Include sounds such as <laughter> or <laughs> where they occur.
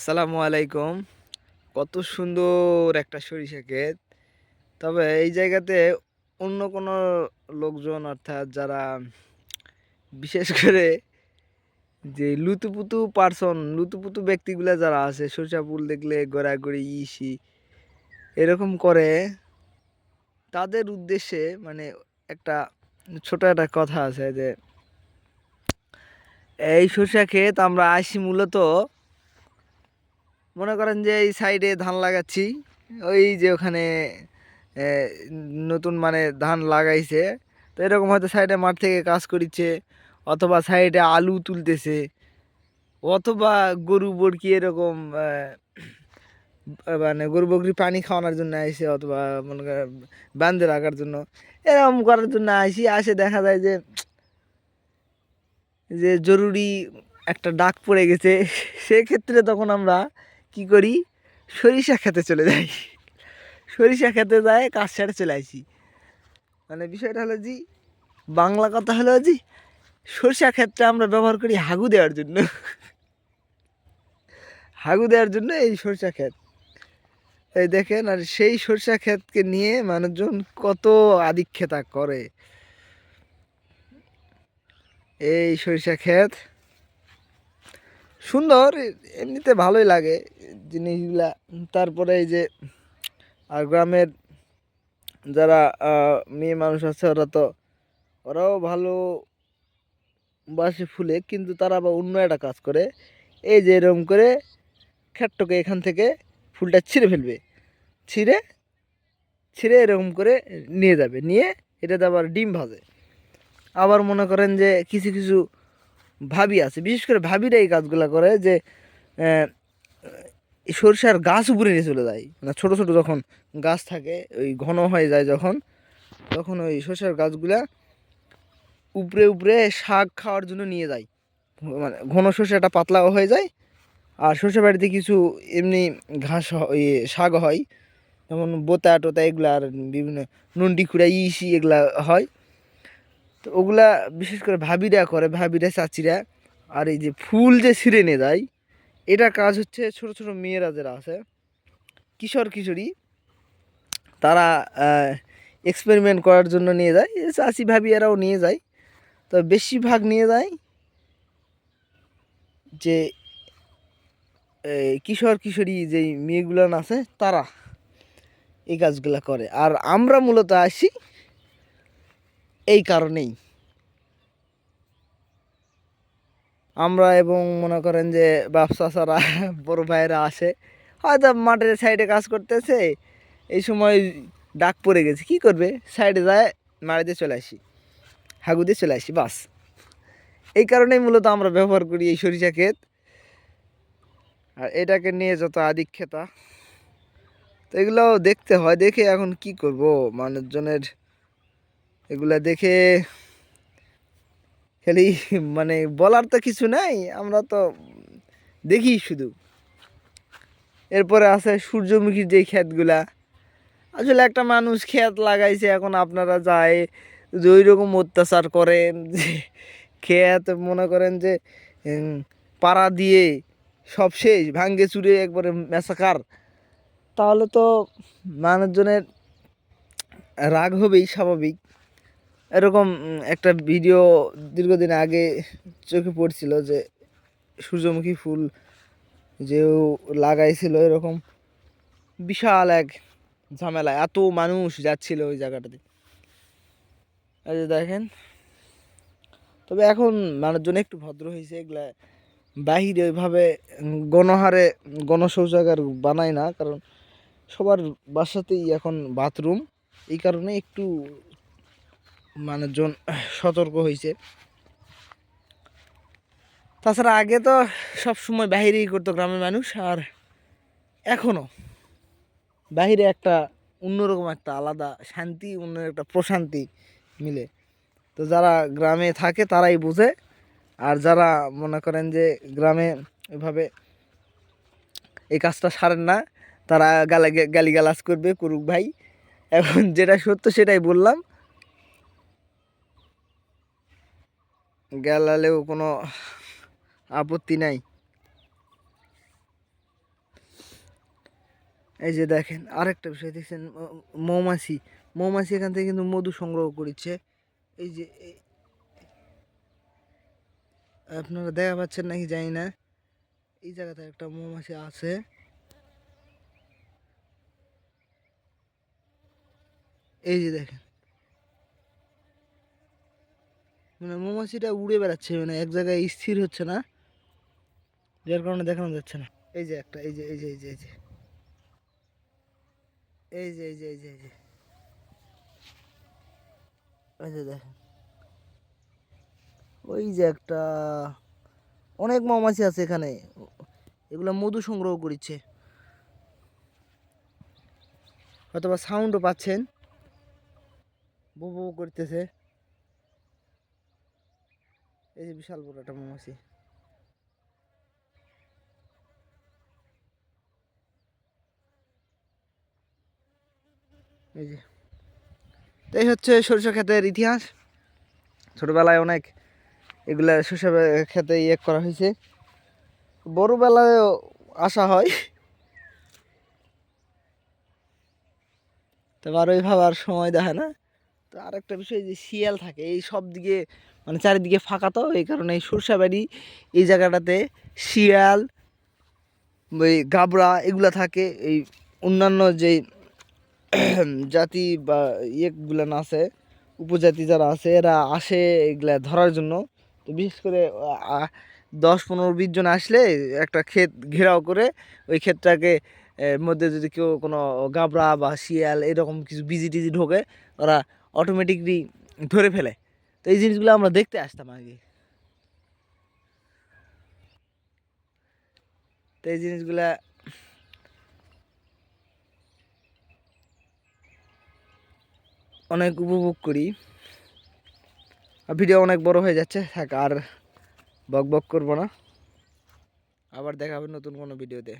আসসালামু আলাইকুম। কত সুন্দর একটা সরিষা ক্ষেত। তবে এই জায়গাতে অন্য কোনো লোকজন অর্থাৎ যারা বিশেষ করে যে লুতুপুতু পার্সন লুতুপুতু ব্যক্তিগুলো যারা আছে, সরিষা ফুল দেখলে গড়াগড়ি, ইসি, এরকম করে, তাদের উদ্দেশ্যে মানে একটা ছোট একটা কথা আছে যে, এই সরিষা ক্ষেত আমরা আসি মূলত মনে করেন যে এই সাইডে ধান লাগাচ্ছি, ওই যে ওখানে নতুন মানে ধান লাগাইছে। তো এরকম হয়তো সাইডে মাঠ থেকে কাজ করিচ্ছে, অথবা সাইডে আলু তুলতেছে, অথবা গরু বরকি এরকম মানে গরু বকরি পানি খাওয়ানোর জন্য আইসে অথবা মনে করেন বান্ধে রাখার জন্য। এরকম করার জন্য আইসি আসে দেখা যায় যে যে জরুরি একটা ডাক পড়ে গেছে। <laughs> সেক্ষেত্রে তখন আমরা কি করি? সরিষা খেতে চলে যাই। সরিষা খেতে যায়, কাজ ছেড়ে চলে আসি। মানে বিষয়টা হলো জি, বাংলা কথা হলো জি, সরিষা ক্ষেতটা আমরা ব্যবহার করি হাগু দেওয়ার জন্য। হাগু দেওয়ার জন্য এই সরিষা ক্ষেত। এই দেখেন, আর সেই সরিষা ক্ষেতকে নিয়ে মানুষজন কত আদিক্ষেতা করে। এই সরিষা ক্ষেত সুন্দর এমনিতে ভালোই লাগে জিনিসগুলা। তারপরে এই যে, আর গ্রামের যারা মেয়ে মানুষ আছে, ওরা তো, ওরাও ভালো বাসে ফুলে, কিন্তু তারা আবার অন্য একটা কাজ করে। এই যে এরকম করে খ্যাটটাকে এখান থেকে ফুলটা ছিঁড়ে ফেলবে। ছিঁড়ে ছিঁড়ে এরকম করে নিয়ে যাবে। নিয়ে এটাতে আবার ডিম ভাজে। আবার মনে করেন যে কিছু কিছু ভাবি আছে। বিশেষ করে ভাবিরা এই কাজগুলো করে যে সরষার গাছ উপরে নিয়ে চলে যায়। মানে ছোটো ছোটো যখন গাছ থাকে, ওই ঘন হয়ে যায় যখন, তখন ওই সরষার গাছগুলা উপরে উপরে শাক খাওয়ার জন্য নিয়ে যায়। মানে ঘন সরষাটা পাতলাও হয়ে যায়, আর সরষে বাড়িতে কিছু এমনি ঘাস ওই শাক হয়। যেমন বোতা টোতা এগুলা আর বিভিন্ন নন্ডি খুঁড়া ইসি এগুলা হয়। তো ওগুলা বিশেষ করে ভাবিরা করে, ভাবিরা, চাচিরা। আর এই যে ফুল যে ছিঁড়ে নিয়ে যায়, এটা কাজ হচ্ছে ছোট ছোট মেয়েরা যারা আছে, কিশোর কিশোরী, তারা এক্সপেরিমেন্ট করার জন্য নিয়ে যায়। চাচি ভাবি এরাও নিয়ে যায়। তো বেশিরভাগ নিয়ে যায় যে কিশোর কিশোরী যেই মেয়েগুলান আছে, তারা এই কাজগুলো করে। আর আমরা মূলত আসি এই কারণেই। আমরা এবং মনে করেন যে ব্যবসা ছাড়া <laughs> বড় ভাইয়েরা আসে। হয়তো মাঠের সাইডে কাজ করতেছে, এই সময় ডাক পড়ে গেছে। কি করবে? সাইডে যায় মারিতে চলে আসি হাগু দিয়ে চলে আসি, বাস। এই কারণেই মূলত আমরা ব্যবহার করি এই সরিষা ক্ষেত। আর এটাকে নিয়ে যত আদিক্ষেতা, তো এগুলো দেখতে হয়, দেখে এখন কি করব? মানুষজনের এগুলা দেখে খালি মানে বলার তো কিছু নাই, আমরা তো দেখি শুধু। এরপরে আছে সূর্যমুখীর যে ক্ষেতগুলা। আসলে একটা মানুষ ক্ষেত লাগাইছে, এখন আপনারা যায় যে ওই রকম অত্যাচার করেন যে ক্ষেত, মনে করেন যে পাড়া দিয়ে সব শেষ, ভাঙ্গে চুরে একবারে মেসাকার তাহলে তো মানুষজনের রাগ হবেই স্বাভাবিক। এরকম একটা ভিডিও দীর্ঘদিন আগে চোখে পড়ছিল যে সূর্যমুখী ফুল যেও লাগাইছিল এরকম বিশাল এক ঝামেলা এত মানুষ যাচ্ছিল ওই জায়গাটাতে। এই যে দেখেন, তবে এখন মানুষজন একটু ভদ্র হয়েছে এগুলা বাহিরে ওইভাবে গণহারে গণশৌচাগার বানায় না, কারণ সবার বাসাতেই এখন বাথরুম এই কারণে একটু মানুষজন সতর্ক হয়েছে তাছাড়া আগে তো সব সময় বাহিরেই করতো গ্রামের মানুষ, আর এখনও বাহিরে একটা অন্যরকম একটা আলাদা শান্তি অন্য একটা প্রশান্তি মিলে। তো যারা গ্রামে থাকে তারাই বোঝে, আর যারা মনে করেন যে গ্রামে এভাবে এই কাজটা সারেন না, তারা গালা গালিগালাজ করবে, করুক ভাই। এখন যেটা সত্য সেটাই বললাম। গেলালেও কোনো আপত্তি নাই। এই যে দেখেন, আরেকটা বিষয় দেখছেন মৌমাছি। মৌমাছি এখান থেকে কিন্তু মধু সংগ্রহ করছে। এই যে আপনারা দেখা পাচ্ছেন নাকি জানি না। এই জায়গাতে একটা মৌমাছি আছে। এই যে দেখেন মানে মৌমাছিটা উড়ে বেড়াচ্ছে মানে এক জায়গায় স্থির হচ্ছে না। যার কারণে দেখানো যাচ্ছে না। এই যে একটা, এই যে এই যে এই যে এই যে। এই যে এই যে এই যে এই যে। ওই যে একটা, অনেক মৌমাছি আছে এখানে। এগুলো মধু সংগ্রহ করছে হয়তোবা সাউন্ডও পাচ্ছেন। বো বো করতেছে। এই যে বিশাল বড় একটা মৌমাছি। এই যে। এই হচ্ছে সরিষা ক্ষেতের ইতিহাস। ছোটবেলায় অনেক এগুলা সরিষা ক্ষেতে ইয়ে করা হয়েছে। বড়বেলায়ও আসা হয়। তবে আর ওইভাবে আর সময় দেখে না। তো আরেকটা বিষয় যে শিয়াল থাকে, এই সব দিকে মানে চারিদিকে ফাঁকা তো, এই কারণে এই সরষা বাড়ি, এই জায়গাটাতে শিয়াল ওই গাবড়া এগুলা থাকে। এই অন্যান্য যেই <clears throat> জাতি বা ইয়েগুলো আছে, উপজাতি যারা আছে, এরা আসে এগুলা ধরার জন্য। তো বিশেষ করে দশ পনেরো বিশ জন আসলে একটা ক্ষেত ঘেরাও করে, ওই ক্ষেতটাকে মধ্যে যদি কেউ কোনো গাবড়া বা শিয়াল এরকম কিছু বিজি টিজি ঢোকে ওরা অটোমেটিকলি ধরে ফেলে। তো এই জিনিসগুলো আমরা দেখতে আসতাম আগে। তো এই জিনিসগুলা অনেক উপভোগ করি। ভিডিও অনেক বড় হয়ে যাচ্ছে, থাক আর বক বক করব না। আবার দেখা হবে নতুন কোনো ভিডিওতে।